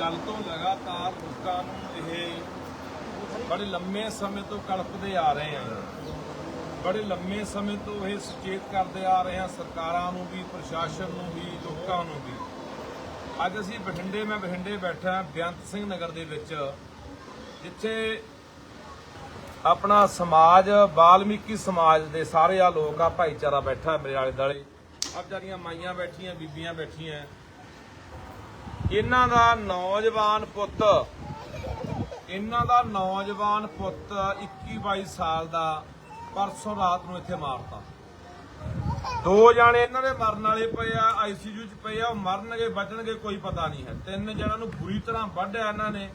ਗੱਲ ਤੋਂ ਲਗਾਤਾਰ ਲੋਕਾਂ ਨੂੰ ਇਹ ਬੜੇ ਲੰਮੇ ਸਮੇਂ ਤੋਂ ਕਲਪਦੇ ਆ ਰਹੇ ਆ। ਬੜੇ ਲੰਮੇ ਸਮੇਂ ਤੋਂ ਇਹ ਸੁਚੇਤ ਕਰਦੇ ਆ ਰਹੇ ਆ ਸਰਕਾਰਾਂ ਨੂੰ ਵੀ, ਪ੍ਰਸ਼ਾਸਨ ਨੂੰ ਵੀ, ਲੋਕਾਂ ਨੂੰ ਵੀ। ਅੱਜ ਅਸੀਂ ਬਠਿੰਡੇ, ਮੈਂ ਬਠਿੰਡੇ ਬੈਠਾ ਬੇਅੰਤ ਸਿੰਘ ਨਗਰ ਦੇ ਵਿੱਚ, ਜਿੱਥੇ ਆਪਣਾ ਸਮਾਜ, ਬਾਲਮੀਕੀ ਸਮਾਜ ਦੇ ਸਾਰੇ ਆ ਲੋਕ, ਆ ਭਾਈਚਾਰਾ ਬੈਠਾ ਮੇਰੇ ਆਲੇ ਦਾਲੇ ਆ ਵਿਚਾਰੀਆਂ ਮਾਈਆਂ ਬੈਠੀਆਂ, ਬੀਬੀਆਂ ਬੈਠੀਆਂ। ਇਹਨਾਂ ਦਾ ਨੌਜਵਾਨ ਪੁੱਤ, ਇਹਨਾਂ ਦਾ ਨੌਜਵਾਨ ਪੁੱਤ 21 22 ਸਾਲ ਦਾ ਪਰਸੋਂ ਰਾਤ ਨੂੰ ਇੱਥੇ ਮਾਰਤਾ। ਦੋ ਜਾਣੇ ਇਹਨਾਂ ਦੇ ਮਰਨ ਵਾਲੇ ਪਏ ਆ ਆਈਸੀਯੂ 'ਚ ਪਏ ਆ, ਉਹ ਮਰਨਗੇ, ਬਚਣਗੇ, ਕੋਈ ਪਤਾ ਨਹੀਂ ਹੈ। ਤਿੰਨ ਜਣਾਂ ਨੂੰ ਬੁਰੀ ਤਰ੍ਹਾਂ ਵੱਢਿਆ ਇਹਨਾਂ ਨੇ।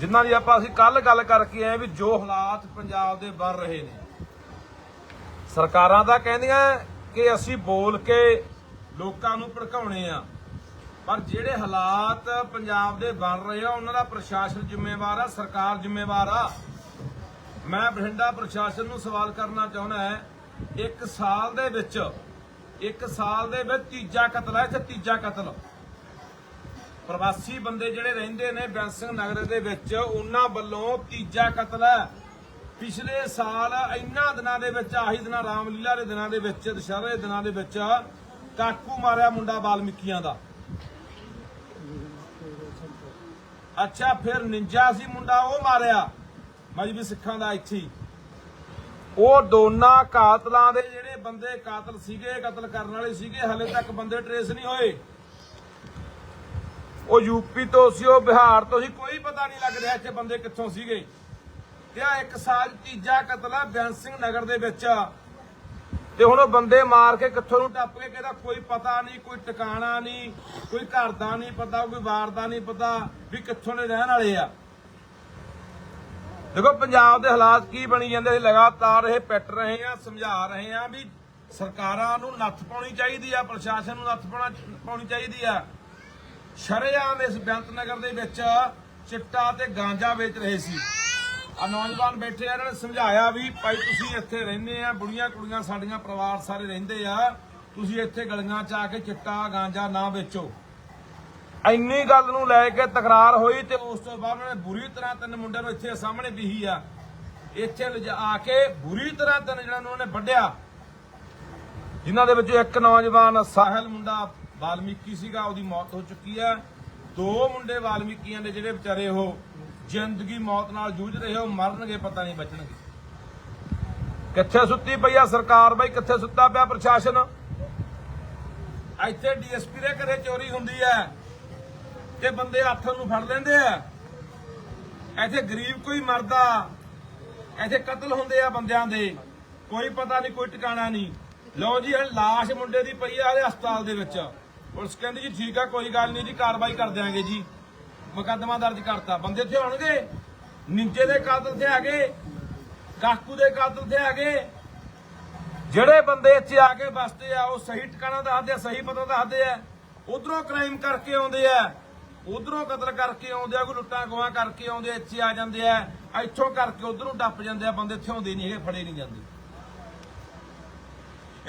ਜਿਨ੍ਹਾਂ ਦੀ ਆਪਾਂ ਅਸੀਂ ਕੱਲ ਗੱਲ ਕਰਕੇ ਆਏ ਵੀ ਜੋ ਹਾਲਾਤ ਪੰਜਾਬ ਦੇ ਬਣ ਰਹੇ ਨੇ। ਸਰਕਾਰਾਂ ਤਾਂ ਕਹਿੰਦੀਆਂ ਕਿ ਅਸੀਂ ਬੋਲ ਕੇ ਲੋਕਾਂ ਨੂੰ ਭੜਕਾਉਣੇ ਆ। ਪਰ ਜਿਹੜੇ ਹਾਲਾਤ ਪੰਜਾਬ ਦੇ ਬਣ ਰਹੇ ਆ, ਉਹਨਾਂ ਦਾ ਪ੍ਰਸ਼ਾਸਨ ਜ਼ਿੰਮੇਵਾਰ ਆ, ਸਰਕਾਰ ਜ਼ਿੰਮੇਵਾਰ ਆ। ਮੈਂ ਬਠਿੰਡਾ ਪ੍ਰਸ਼ਾਸਨ ਨੂੰ ਸਵਾਲ ਕਰਨਾ ਚਾਹੁੰਦਾ ਹੈ, ਇੱਕ ਸਾਲ ਦੇ ਵਿੱਚ, ਇੱਕ ਸਾਲ ਦੇ ਵਿੱਚ ਤੀਜਾ ਕਤਲ ਹੈ ਇੱਥੇ ਤੀਜਾ ਕਤਲ? ਪ੍ਰਵਾਸੀ ਬੰਦੇ ਜਿਹੜੇ ਰਹਿੰਦੇ ਨੇ ਬੈਂਸ ਨਗਰ ਦੇ ਵਿੱਚ, ਉਹਨਾਂ ਵੱਲੋਂ ਤੀਜਾ ਕਤਲ ਹੈ। ਪਿਛਲੇ ਸਾਲ ਇੰਨਾ ਦਿਨਾਂ ਦੇ ਵਿੱਚ, ਆਹੀ ਦਿਨਾਂ, ਰਾਮਲੀਲਾ ਦੇ ਦਿਨਾਂ ਦੇ ਵਿੱਚ, ਦੁਸ਼ਹਿਰੇ ਦੇ ਦਿਨਾਂ ਦੇ ਵਿੱਚ ਕਾਕੂ ਮਾਰਿਆ ਮੁੰਡਾ ਬਾਲਮਿਕੀਆਂ ਦਾ। ਅੱਛਾ, ਫਿਰ ਨਿੰਜਾ ਸੀ ਮੁੰਡਾ, ਉਹ ਮਾਰਿਆ। ਮਜਬੀ ਸਿੱਖਾਂ ਦਾ ਇੱਥੇ ਉਹ ਦੋਨਾਂ ਕਾਤਲਾਂ ਦੇ ਜਿਹੜੇ ਬੰਦੇ ਕਾਤਲ ਸੀਗੇ, ਕਤਲ ਕਰਨ ਵਾਲੇ ਸੀਗੇ, ਹਲੇ ਤੱਕ ਬੰਦੇ ਟਰੇਸ ਨਹੀਂ ਹੋਏ। ਉਹ ਯੂਪੀ ਤੋਂ ਸੀ, ਉਹ ਬਿਹਾਰ ਤੋਂ ਸੀ, ਕੋਈ ਪਤਾ ਨਹੀਂ ਲੱਗ ਰਿਹਾ ਇੱਥੇ ਬੰਦੇ ਕਿੱਥੋਂ ਸੀਗੇ। ਤੇ ਆ ਇੱਕ ਸਾਲ ਤੀਜਾ ਕਤਲ ਆ ਬੈਂਸ ਸਿੰਘ ਨਗਰ ਦੇ ਵਿੱਚ। ਤੇ ਹੁਣ ਉਹ ਬੰਦੇ ਮਾਰ ਕੇ ਕਿੱਥੋਂ ਨੂੰ ਟੱਪ ਕੇ ਕਿਹਦਾ ਕੋਈ ਪਤਾ ਨਹੀਂ, ਕੋਈ ਟਿਕਾਣਾ ਨਹੀਂ, ਕੋਈ ਘਰ ਦਾ ਨਹੀਂ ਪਤਾ, ਕੋਈ ਵਾਰ ਦਾ ਨਹੀਂ ਪਤਾ ਵੀ ਕਿੱਥੋਂ ਦੇ ਰਹਿਣ ਵਾਲੇ ਆ। ਦੇਖੋ, ਪੰਜਾਬ ਦੇ ਹਾਲਾਤ ਕੀ ਬਣੀ ਜਾਂਦੇ ਅਸੀਂ ਲਗਾਤਾਰ ਇਹ ਪਿੱਟ ਰਹੇ ਆ, ਸਮਝਾ ਰਹੇ ਆ ਵੀ ਸਰਕਾਰਾਂ ਨੂੰ ਨੱਥ ਪਾਉਣੀ ਚਾਹੀਦੀ ਆ, ਪ੍ਰਸ਼ਾਸਨ ਨੂੰ ਨੱਥ ਪਾਉਣਾ, ਪਾਉਣੀ ਚਾਹੀਦੀ ਆ। ਸ਼ਰੇਆਮ ਇਸ ਬੇਅੰਤ ਨਗਰ ਦੇ ਵਿੱਚ ਚਿੱਟਾ ਤੇ ਗਾਂਜਾ ਵੇਚ ਰਹੇ ਸੀ। ਆ ਨੌਜਵਾਨ ਬੈਠੇ ਆ, ਇਹਨਾਂ ਨੇ ਸਮਝਾਇਆ ਵੀ ਭਾਈ ਤੁਸੀਂ ਇੱਥੇ ਰਹਿੰਦੇ ਆ, ਬੁੜੀਆਂ ਕੁੜੀਆਂ ਸਾਡੀਆਂ ਪਰਿਵਾਰ ਸਾਰੇ ਰਹਿੰਦੇ ਆ, ਤੁਸੀਂ ਇੱਥੇ ਗਲੀਆਂ ਚ ਆ ਕੇ ਚਿੱਟਾ ਗਾਂਜਾ ਨਾ ਵੇਚੋ। ਇੰਨੀ ਗੱਲ ਨੂੰ ਲੈ ਕੇ ਤਕਰਾਰ ਹੋਈ ਤੇ ਉਸ ਤੋਂ ਬਾਅਦ ਉਹਨਾਂ ਬੁਰੀ ਤਰ੍ਹਾਂ ਤਿੰਨ ਮੁੰਡਿਆਂ ਨੂੰ ਇੱਥੇ ਸਾਹਮਣੇ ਬਿਹੀ ਆ। ਇੱਥੇ ਲਿਜਾ ਆ ਕੇ ਬੁਰੀ ਤਰ੍ਹਾਂ ਤਿੰਨ ਜਣਾਂ ਨੂੰ ਉਹਨੇ ਵੱਢਿਆ। ਜਿਨ੍ਹਾਂ ਦੇ ਵਿੱਚੋਂ ਇੱਕ ਨੌਜਵਾਨ ਸਾਹਿਲ ਮੁੰਡਾ ਵਾਲਮੀਕੀ ਸੀਗਾ, ਉਹਦੀ ਮੌਤ ਹੋ ਚੁੱਕੀ ਹੈ ਦੋ ਮੁੰਡੇ ਵਾਲਮੀਕੀਆਂ ਦੇ ਜਿਹੜੇ ਵਿਚਾਰੇ ਉਹ ਜ਼ਿੰਦਗੀ ਮੌਤ ਨਾਲ ਜੂਝ ਰਹੇ ਉਹ ਮਰਨਗੇ ਪਤਾ ਨਹੀਂ ਬਚਣਗੇ। ਕਿੱਥੇ ਸੁੱਤੀ ਪਈ ਆ ਸਰਕਾਰ ਬਈ, ਕਿੱਥੇ ਸੁੱਤਾ ਪਿਆ ਪ੍ਰਸ਼ਾਸਨ? ਇੱਥੇ ਡੀਐਸਪੀ ਦੇ ਘਰੇ ਚੋਰੀ ਹੁੰਦੀ ਹੈ ਤੇ ਬੰਦੇ ਹੱਥ ਨੂੰ ਫੜ ਲੈਂਦੇ ਆ ਇੱਥੇ ਗਰੀਬ ਕੋਈ ਮਰਦਾ, ਇੱਥੇ ਕਤਲ ਹੁੰਦੇ ਆ ਬੰਦਿਆਂ ਦੇ, ਕੋਈ ਪਤਾ ਨਹੀਂ, ਕੋਈ ਟਿਕਾਣਾ ਨਹੀਂ। ਲਓ ਜੀ, ਇਹ ਲਾਸ਼ ਮੁੰਡੇ ਦੀ ਪਈ ਆ ਹਲੇ ਹਸਪਤਾਲ ਦੇ ਵਿੱਚ। ਪੁਲਿਸ ਕਹਿੰਦੀ ਜੀ, ਠੀਕ ਆ, ਕੋਈ ਗੱਲ ਨਹੀਂ ਜੀ, ਕਾਰਵਾਈ ਕਰ ਦਿਆਂਗੇ ਜੀ। ਮੁਕੱਦਮਾ ਦਰਜ ਕਰਤਾ। ਬੰਦੇ ਇੱਥੇ ਹੋਣਗੇ। ਨਿੰਜੇ ਦੇ ਕਾਤਲ ਤੇ ਹੈਗੇ। ਕਾਕੂ ਦੇ ਕਾਤਲ ਤੇ ਹੈਗੇ। ਜਿਹੜੇ ਬੰਦੇ ਇੱਥੇ ਆ ਕੇ ਬਸਦੇ ਆ, ਉਹ ਸਹੀ ਟਿਕਾਣਾ ਦੱਸਦੇ ਆ, ਸਹੀ ਪਤਾ ਦੱਸਦੇ ਆ। ਉਧਰੋਂ ਕ੍ਰਾਈਮ ਕਰਕੇ ਆਉਂਦੇ ਆ। ਉਧਰੋਂ ਕਤਲ ਕਰਕੇ ਆਉਂਦੇ ਆ, ਕੋਈ ਲੁੱਟਾਂ ਖੋਹਾਂ ਕਰਕੇ ਆਉਂਦੇ ਇੱਥੇ ਆ ਜਾਂਦੇ ਆ, ਇੱਥੋਂ ਕਰਕੇ ਉਧਰੋਂ ਡੱਪ ਜਾਂਦੇ ਆ। ਬੰਦੇ ਇੱਥੇ ਆਉਂਦੇ ਨਹੀਂ ਹੈਗੇ, ਫੜੇ ਨਹੀਂ ਜਾਂਦੇ।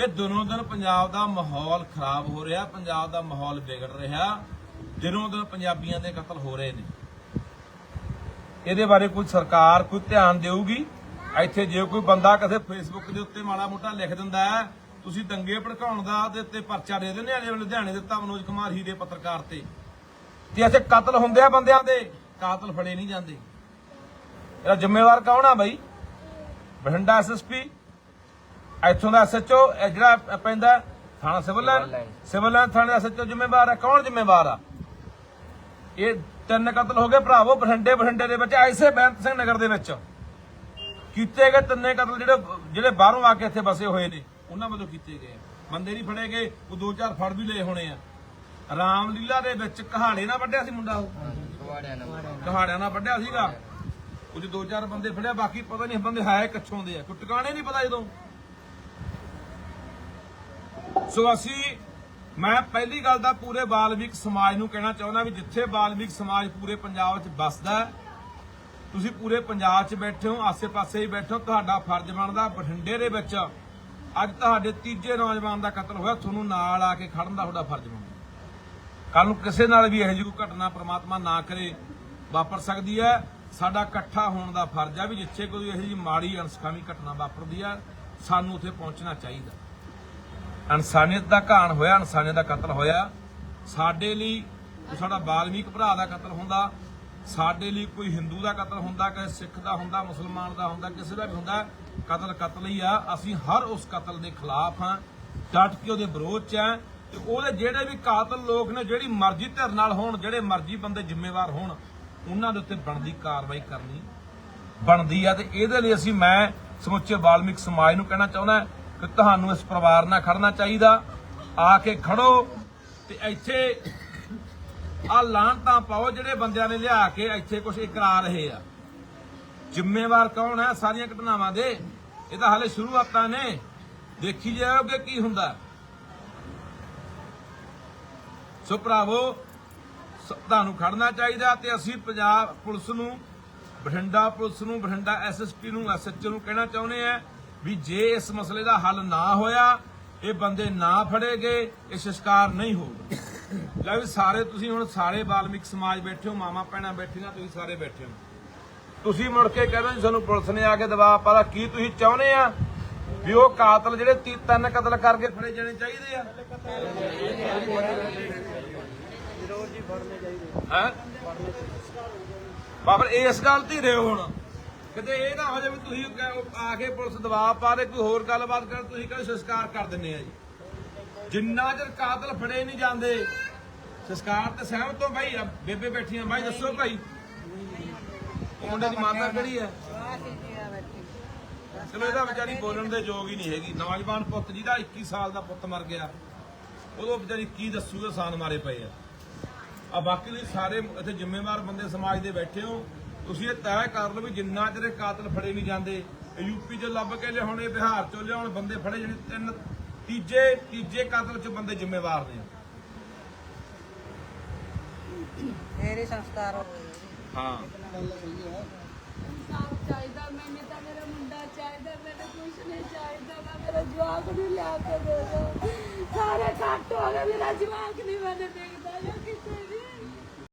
ਇਹ ਦਿਨੋਂ ਦਿਨ ਪੰਜਾਬ ਦਾ ਮਾਹੌਲ ਖਰਾਬ ਹੋ ਰਿਹਾ, ਪੰਜਾਬ ਦਾ ਮਾਹੌਲ ਵਿਗੜ ਰਿਹਾ। ਦਿਨੋਂ ਦਿਨ ਪੰਜਾਬੀਆਂ ਦੇ ਕਤਲ ਹੋ ਰਹੇ ਨੇ। ਇਹਦੇ ਬਾਰੇ ਕੋਈ ਸਰਕਾਰ ਕੋਈ ਧਿਆਨ ਦੇਊਗੀ? ਇੱਥੇ ਜੇ ਕੋਈ ਬੰਦਾ ਕਿਸੇ ਫੇਸਬੁੱਕ ਦੇ ਉੱਤੇ ਮਾੜਾ ਮੋਟਾ ਲਿਖ ਦਿੰਦਾ ਹੈ, ਤੁਸੀਂ ਦੰਗੇ ਭੜਕਾਉਣ ਦਾ ਦੇ ਉੱਤੇ ਪਰਚਾ ਦੇ ਦਿੰਦੇ ਆ ਲੁਧਿਆਣੇ ਦਿੱਤਾ ਮਨੋਜ ਕੁਮਾਰ ਹੀਰੇ ਪੱਤਰਕਾਰ ਤੇ। ਤੇ ਇੱਥੇ ਕਤਲ ਹੁੰਦੇ ਆ ਬੰਦਿਆਂ ਦੇ, ਕਾਤਲ ਫੜੇ ਨਹੀਂ ਜਾਂਦੇ। ਇਹਦਾ ਜ਼ਿੰਮੇਵਾਰ ਕੌਣ ਆ ਬਾਈ? ਬਠਿੰਡਾ ਐਸਐਸਪੀ ਇੱਥੋਂ ਦਾ ਐਸਐਚਓ ਜਿਹੜਾ ਪੈਂਦਾ ਥਾਣਾ ਸਿਵਲ ਲਾਈਨ? ਸਿਵਲ ਲਾਈਨ ਥਾਣੇ ਦਾ ਐਸਐਚਓ ਜ਼ਿੰਮੇਵਾਰ ਹੈ ਕੌਣ ਜ਼ਿੰਮੇਵਾਰ ਆ? ਇਹ ਤਿੰਨ ਕਤਲ ਹੋ ਗਏ ਭਰਾਵੋ, ਬਠਿੰਡੇ ਬਠਿੰਡੇ ਦੇ ਵਿੱਚ, ਐਸੇ ਬੈਂਤ ਸਿੰਘ ਨਗਰ ਦੇ ਵਿੱਚ। ਕੀਤੇ ਗਏ ਤਿੰਨੇ ਕਤਲ ਜਿਹੜੇ ਜਿਹੜੇ ਬਾਹਰੋਂ ਆ ਕੇ ਇੱਥੇ ਬਸੇ ਹੋਏ ਨੇ, ਉਹਨਾਂ ਵੱਲੋਂ ਕੀਤੇ ਗਏ। ਬੰਦੇ ਨਹੀਂ ਫੜੇ ਗਏ, ਉਹ ਦੋ ਚਾਰ ਫੜ ਵੀ ਲਏ ਹੋਣੇ ਆ। ਰਾਮਲੀਲਾ ਦੇ ਵਿੱਚ ਕਹਾੜੇ ਨਾਲ ਵੱਢਿਆ ਸੀ ਮੁੰਡਾ ਉਹ। ਕਹਾੜਿਆਂ ਨਾਲ ਵੱਢਿਆ ਸੀਗਾ। ਉਹ 'ਚ ਦੋ ਚਾਰ ਬੰਦੇ ਫੜਿਆ, ਬਾਕੀ ਪਤਾ ਨਹੀਂ ਬੰਦੇ ਹੈ ਕਿੱਥੋਂ ਦੇ ਆ। ਕੋਈ ਟਿਕਾਣੇ ਨਹੀਂ ਪਤਾ ਜਦੋਂ। ਸੋ ਅਸੀਂ, ਮੈਂ ਪਹਿਲੀ ਗੱਲ ਤਾਂ ਪੂਰੇ ਬਾਲਮਿਕ ਸਮਾਜ ਨੂੰ ਕਹਿਣਾ ਚਾਹੁੰਦਾ ਵੀ ਜਿੱਥੇ ਬਾਲਮਿਕ ਸਮਾਜ ਪੂਰੇ ਪੰਜਾਬ 'ਚ ਵੱਸਦਾ ਤੁਸੀਂ ਪੂਰੇ ਪੰਜਾਬ 'ਚ ਬੈਠੇ ਹੋ, ਆਸੇ-ਪਾਸੇ ਹੀ ਬੈਠੇ ਹੋ, ਤੁਹਾਡਾ ਫਰਜ਼ ਬਣਦਾ ਬਠਿੰਡੇ ਦੇ ਵਿੱਚ। ਅੱਜ ਤੁਹਾਡੇ ਤੀਜੇ ਨੌਜਵਾਨ ਦਾ ਕਤਲ ਹੋਇਆ, ਤੁਹਾਨੂੰ ਨਾਲ ਆ ਕੇ ਖੜਨ ਦਾ ਤੁਹਾਡਾ ਫਰਜ਼ ਬਣਦਾ। ਕੱਲ ਨੂੰ ਕਿਸੇ ਨਾਲ ਵੀ ਇਹੋ ਜਿਹੀ ਕੋਈ ਘਟਨਾ ਪ੍ਰਮਾਤਮਾ ਨਾ ਕਰੇ, ਵਾਪਰ ਸਕਦੀ ਹੈ। ਸਾਡਾ ਇਕੱਠਾ ਹੋਣ ਦਾ ਫਰਜ਼ ਹੈ ਵੀ ਜਿੱਥੇ ਕੋਈ ਇਹੋ ਜਿਹੀ ਮਾੜੀ ਅਣਸਖਾਵੀ ਘਟਨਾ ਵਾਪਰਦੀ ਹੈ ਸਾਨੂੰ ਉੱਥੇ ਪਹੁੰਚਣਾ ਚਾਹੀਦਾ। ਇਨਸਾਨੀਅਤ ਦਾ ਘਾਣ ਹੋਇਆ, ਇਨਸਾਨੀਅਤ ਦਾ ਕਤਲ ਹੋਇਆ। ਸਾਡੇ ਲਈ ਸਾਡਾ ਬਾਲਮੀਕ ਭਰਾ ਦਾ ਕਤਲ ਹੁੰਦਾ, ਸਾਡੇ ਲਈ ਕੋਈ ਹਿੰਦੂ ਦਾ ਕਤਲ ਹੁੰਦਾ ਕਿ ਸਿੱਖ ਦਾ ਹੁੰਦਾ, ਮੁਸਲਮਾਨ ਦਾ ਹੁੰਦਾ, ਕਿਸੇ ਦਾ ਵੀ ਹੁੰਦਾ, ਕਤਲ ਕਤਲ ਹੀ ਆ। ਅਸੀਂ ਹਰ ਉਸ ਕਤਲ ਦੇ ਖਿਲਾਫ ਹਾਂ। ਡਟ ਕੇ ਉਹਦੇ ਵਿਰੋਧ ਚ ਆ ਤੇ ਉਹਦੇ ਜਿਹੜੇ ਵੀ ਕਾਤਲ ਲੋਕ ਨੇ, ਜਿਹੜੀ ਮਰਜ਼ੀ ਧਿਰ ਨਾਲ ਹੋਣ, ਜਿਹੜੇ ਮਰਜ਼ੀ ਬੰਦੇ ਜ਼ਿੰਮੇਵਾਰ ਹੋਣ, ਉਹਨਾਂ ਦੇ ਉੱਤੇ ਬਣਦੀ ਕਾਰਵਾਈ ਕਰਨੀ ਬਣਦੀ ਆ। ਤੇ ਇਹਦੇ ਲਈ ਅਸੀਂ, ਮੈਂ ਸਮੁੱਚੇ ਵਾਲਮੀਕ ਸਮਾਜ ਨੂੰ ਕਹਿਣਾ ਚਾਹੁੰਦਾ ਕਿ ਤੁਹਾਨੂੰ ਇਸ ਪਰਿਵਾਰ ਨਾਲ ਖੜਨਾ ਚਾਹੀਦਾ। ਆ ਕੇ ਖੜੋ ਤੇ ਇੱਥੇ ਆ ਲਾਂਟਾਂ ਪਾਓ ਜਿਹੜੇ ਬੰਦਿਆਂ ਨੇ ਲਿਆ ਕੇ ਇੱਥੇ ਕੁਝ ਇਕਰਾ ਰਹੇ ਆ। ਜ਼ਿੰਮੇਵਾਰ ਕੌਣ ਹੈ ਸਾਰੀਆਂ ਘਟਨਾਵਾਂ ਦੇ? ਇਹ ਤਾਂ ਹਾਲੇ ਸ਼ੁਰੂਆਤਾਂ ਨੇ। ਦੇਖੀ ਜਾਓਗੇ ਕੀ ਹੁੰਦਾ। ਸੋ ਭਰਾਵੋ ਤੁਹਾਨੂੰ ਖੜਨਾ ਚਾਹੀਦਾ ਤੇ ਅਸੀਂ ਪੰਜਾਬ ਪੁਲਿਸ ਨੂੰ, ਬਠਿੰਡਾ ਪੁਲਿਸ ਨੂੰ, ਬਠਿੰਡਾ ਐਸਐਸਪੀ ਨੂੰ ਐਸਐਚਓ ਨੂੰ ਕਹਿਣਾ ਚਾਹੁੰਦੇ ਆ ਵੀ ਜੇ ਇਸ ਮਸਲੇ ਦਾ ਹੱਲ ਨਾ ਹੋਇਆ, ਇਹ ਬੰਦੇ ਨਾ ਫੜੇ ਗਏ ਇਹ ਸੰਸਕਾਰ ਨਹੀਂ ਹੋਊਗਾ। ਲੈ ਵੀ ਸਾਰੇ ਤੁਸੀਂ ਹੁਣ ਸਾਰੇ ਬਾਲਮਿਕ ਸਮਾਜ ਬੈਠੇ ਹੋ ਮਾਮਾ ਭੈਣਾਂ ਬੈਠੀਆਂ, ਤੁਸੀਂ ਸਾਰੇ ਬੈਠੇ ਹੋ। ਤੁਸੀਂ ਮੁੜ ਕੇ ਕਹਿੰਦੇ ਸਾਨੂੰ ਪੁਲਿਸ ਨੇ ਆ ਕੇ ਦਬਾਅ ਪਾਲਾ ਕੀ ਤੁਸੀਂ ਚਾਹੁੰਦੇ ਆ ਵੀ ਉਹ ਕਾਤਲ ਜਿਹੜੇ ਤਿੰਨ ਕਤਲ ਕਰਕੇ ਫੜੇ ਜਾਣੇ ਚਾਹੀਦੇ ਆ? ਹੈ? ਬਾਬਰ ਇਸ ਗੱਲ ਤੇ ਰਹੇ ਰਹੋ ਹੁਣ। ਕਿਤੇ ਇਹ ਨਾ ਹੋ ਜਾਵੇ ਤੁਸੀਂ ਆ ਕੇ ਪੁਲਿਸ ਦਬਾਅ ਪਾ ਦੇ, ਕੋਈ ਹੋਰ ਗੱਲਬਾਤ ਕਰ ਤੁਸੀਂ ਕਹਿੰਦੇ ਸੰਸਕਾਰ ਕਰ ਦਿੰਨੇ ਆ ਜੀ। ਜਿੰਨਾ ਚਿਰ ਕਾਤਲ ਫੜੇ ਨਹੀਂ ਜਾਂਦੇ, ਸੰਸਕਾਰ ਤੇ ਸਹਿਮਤ ਹੋ ਭਾਈ ਬੇਬੇ ਬੈਠੀਆਂ ਭਾਈ ਦੱਸੋ ਭਾਈ। ਮੁੰਡੇ ਦੀ ਮਾਤਾ ਕਿਹੜੀ ਹੈ ਚਲੋ, ਇਹਦਾ ਵਿਚਾਰੀ ਬੋਲਣ ਦੇ ਯੋਗ ਹੀ ਨਹੀਂ ਹੈਗੀ। ਨੌਜਵਾਨ ਪੁੱਤ ਜਿਹਦਾ 21 ਸਾਲ ਦਾ ਪੁੱਤ ਮਰ ਗਿਆ ਉਦੋਂ ਵਿਚਾਰੀ ਕੀ ਦੱਸੂਗਾ, ਸਾਨ ਮਾਰੇ ਪਏ ਆ। ਆ ਬਾਕੀ ਤੁਸੀਂ ਸਾਰੇ ਇੱਥੇ ਜ਼ਿੰਮੇਵਾਰ ਬੰਦੇ ਸਮਾਜ ਦੇ ਬੈਠੇ ਹੋ। ਤੁਸੀਂ ਇਹ ਤੈਅ ਕਰ ਲਓ ਵੀ ਜਿੰਨਾ ਚਿਰ ਇਹ ਕਾਤਲ ਫੜੇ ਨਹੀਂ ਜਾਂਦੇ ਯੂਪੀ ਚ ਲੱਭ ਕੇ ਲਿਆਉਣ ਇਹ ਬਿਹਾਰ ਚੋਂ ਲਿਆਉਣ ਬੰਦੇ ਫੜੇ ਜਿਹੜੇ ਤਿੰਨ ਤੀਜੇ ਤੀਜੇ ਕਾਤਲ ਚ ਬੰਦੇ ਜ਼ਿੰਮੇਵਾਰ ਨੇ। ਤੇਰੇ ਸੰਸਕਾਰ ਹੋਏ ਹਾਂ। ਸਾਫ਼ ਚਾਹੀਦਾ ਮੈਨੂੰ ਤਾਂ ਮੇਰਾ ਮੁੰਡਾ ਚਾਹੀਦਾ ਮੈਨੂੰ ਕੁਛ ਨਹੀਂ ਚਾਹੀਦਾ ਗਾ, ਮੇਰਾ ਜਵਾਕ ਨਹੀਂ ਲਿਆ ਕੇ ਦੇ ਦੋ। ਸਾਰੇ ਕੱਟ ਹੋ ਗਏ ਮੇਰਾ ਜਵਾਕ ਨਹੀਂ ਮੈਨੂੰ ਦੇਖਦਾ।